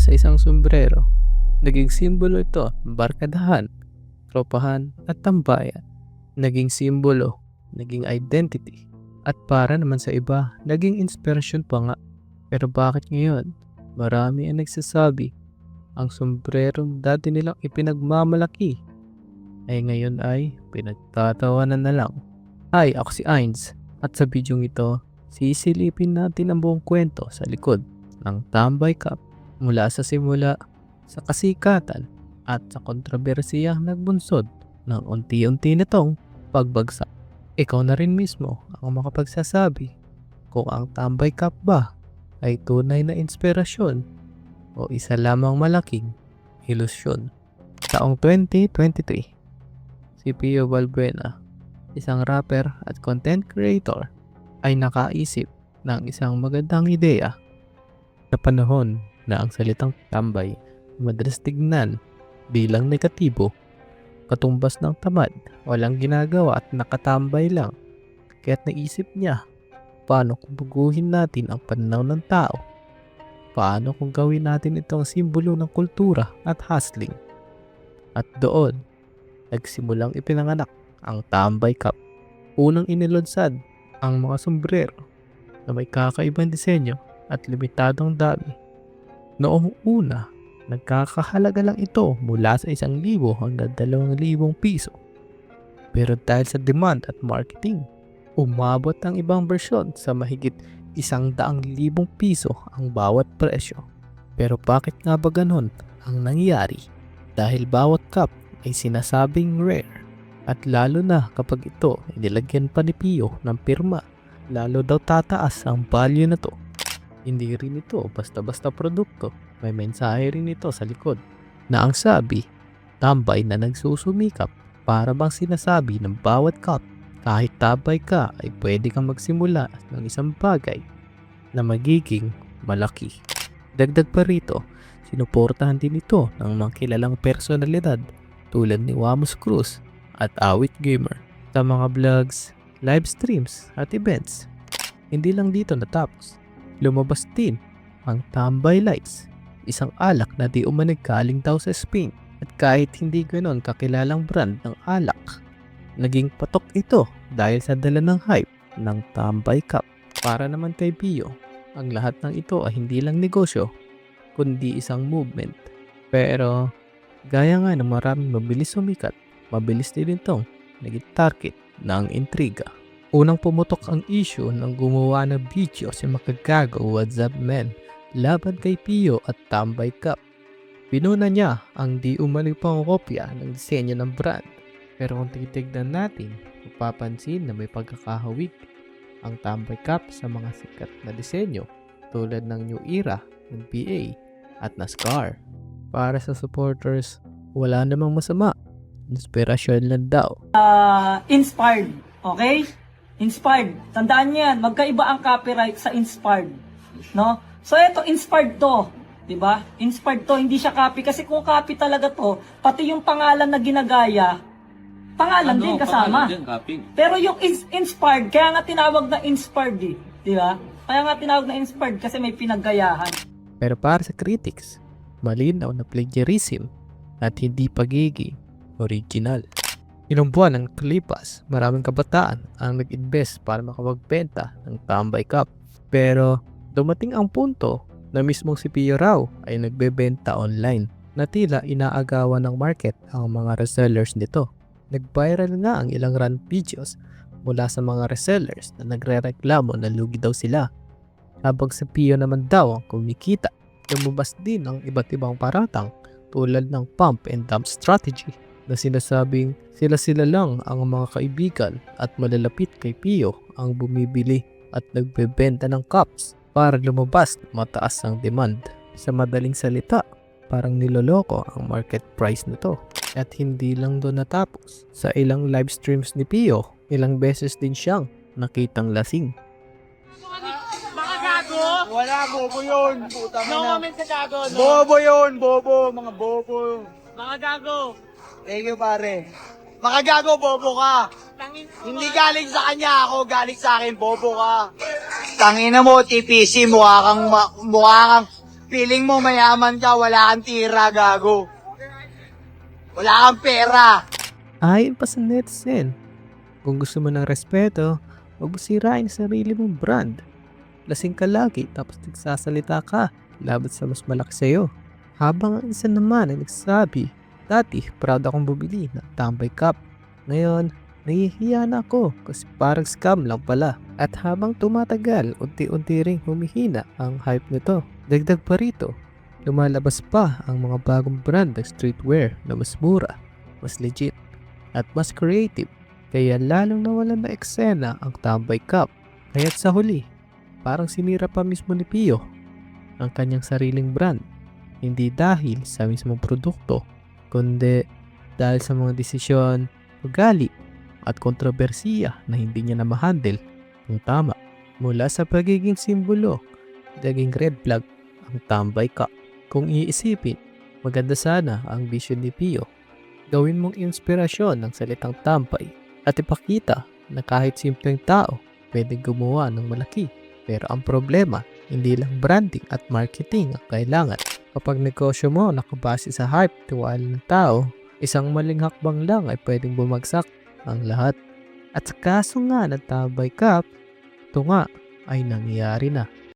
sa isang sombrero. Naging simbolo ito ng barkadahan, tropahan at tambayan. Naging simbolo, naging identity. At para naman sa iba, naging inspirasyon pa nga. Pero bakit ngayon? Marami ang nagsasabi ang sombrerong dati nilang ipinagmamalaki ay ngayon ay pinagtatawanan na lang. Hi, ako si Ains at sa bidyong ito, sisilipin natin ang buong kwento sa likod ng Tambay Cup mula sa simula sa kasikatan at sa kontrobersiyang nagbunsod ng unti-unti nitong pagbagsak. Ikaw na rin mismo ang makapagsasabi kung ang Tambay Cup ba ay tunay na inspirasyon o isa lamang malaking ilusyon. Taong 2023, si Pio Valbuena, isang rapper at content creator, ay nakaisip ng isang magandang ideya sa panahon na ang salitang tambay madalas tignan bilang negatibo, katumbas ng tamad, walang ginagawa at nakatambay lang. Kaya't naisip niya, paano kung baguhin natin ang pananaw ng tao? Paano kung gawin natin itong simbolo ng kultura at hustling? At doon, nagsimulang ipinanganak ang Tambay Cup. Unang inilunsad ang mga sombrero na may kakaibang disenyo at limitadong dami. Noong una, nagkakahalaga lang ito mula sa isang libo hanggang dalawang libong piso. Pero dahil sa demand at marketing, umabot ang ibang bersyon sa mahigit isang daang libong piso ang bawat presyo. Pero bakit nga ba ganon ang nangyari? Dahil bawat cup ay sinasabing rare at lalo na kapag ito ay nilagyan pa ni Pio ng pirma, lalo daw tataas ang value na to. Hindi rin ito basta-basta produkto, may mensahe rin ito sa likod na ang sabi, tambay na nagsusumikap para bang sinasabi ng bawat cup kahit tabay ka ay pwede kang magsimula ng isang bagay na magiging malaki. Dagdag pa rito, sinuportahan din ito ng mga kilalang personalidad tulad ni Wamos Cruz at Awit Gamer sa mga vlogs, live streams at events. Hindi lang dito natapos, lumabas din ang Tambay Lights, isang alak na di umanig galing daw sa Spain at kahit hindi ganon kakilalang brand ng alak, naging patok ito dahil sa dala ng hype ng Tambay Cup. Para naman kay Pio, ang lahat ng ito ay hindi lang negosyo, kundi isang movement. Pero, gaya nga ng maraming mabilis sumikat, mabilis din itong naging target ng intriga. Unang pumutok ang issue nang gumawa ng video si Makagago WhatsApp Men laban kay Pio at Tambay Cup. Pinuna niya ang di umali pang kopya ng disenyo ng brand. Pero kung titignan natin, mapapansin na may pagkakahawig ang Tambay Cup sa mga sikat na disenyo tulad ng New Era, NBA at NASCAR. Para sa supporters, wala namang masama. Inspirasyon lang daw. Ah, inspired. Okay? Inspired. Tandaan niyo yan, magkaiba ang copyright sa inspired. No? So eto, inspired to. 'Di ba? Inspired to, hindi siya copy. Kasi kung copy talaga to, pati yung pangalan na ginagaya, pangalan din kasama. Ano, Pangalan din, copy. Pero yung is- inspired, kaya nga tinawag na inspired eh. Di ba? Kaya nga tinawag na inspired kasi may pinaggayahan. Pero para sa critics, malinaw na plagiarism at hindi pagiging original. Ilang buwan ng kalipas, maraming kabataan ang nag-invest para makapagbenta ng Tambay Cup. Pero dumating ang punto na mismong si Pio raw ay nagbebenta online na tila inaagawan ng market ang mga resellers nito. Nag-viral nga ang ilang run videos mula sa mga resellers na nagre-reklamo na lugi daw sila. Habang sa Pio naman daw ang kumikita, lumabas din ang iba't ibang paratang tulad ng pump and dump strategy na sinasabing sila-sila lang ang mga kaibigan at malalapit kay Pio ang bumibili at nagbebenta ng cups para lumabas mataas ang demand. Sa madaling salita, parang niloloko ang market price nito. At hindi lang doon natapos. Sa ilang live streams ni Pio, ilang beses din siyang nakitang lasing. Mga gago! Wala, bobo yun. Puta No na. comment sa gago, no? Bobo yun, bobo. Mga bobo. Mga gago! Thank you, pare. Makagago, bobo ka. Tangin Hindi galing sa kanya ako, galing sa akin, bobo ka. Tangina mo, TPC, mukha kang, ma- mukha kang, Feeling mo mayaman ka, wala kang tira, gago. Wala kang pera. Ayon pa sa netizen, kung gusto mo ng respeto, huwag mo sirain ang sarili mong brand. Lasing ka lagi tapos nagsasalita ka laban sa mas malaki sa'yo. Habang ang isa naman ay nagsasabi, dati proud akong bumili ng tambay cup. Ngayon, nahihiya na ako kasi parang scam lang pala. At habang tumatagal, unti-unti ring humihina ang hype nito. Dagdag pa rito, lumalabas pa ang mga bagong brand ng streetwear na mas mura, mas legit, at mas creative. Kaya lalong nawalan na eksena ang tambay cup. Kaya't sa huli, parang sinira pa mismo ni Pio ang kanyang sariling brand. Hindi dahil sa mismong produkto, kundi dahil sa mga desisyon, ugali, at kontrobersiya na hindi niya na ma-handle kung tama. Mula sa pagiging simbolo, naging red flag ang tambay cup. Kung iisipin, maganda sana ang vision ni Pio. Gawin mong inspirasyon ng salitang tampay at ipakita na kahit simpleng tao pwedeng gumawa ng malaki. Pero ang problema, hindi lang branding at marketing ang kailangan. Kapag negosyo mo nakabase sa hype, tiwala ng tao, isang maling hakbang lang ay pwedeng bumagsak ang lahat. At sa kaso nga ng Tabay Cup, ito nga ay nangyayari na.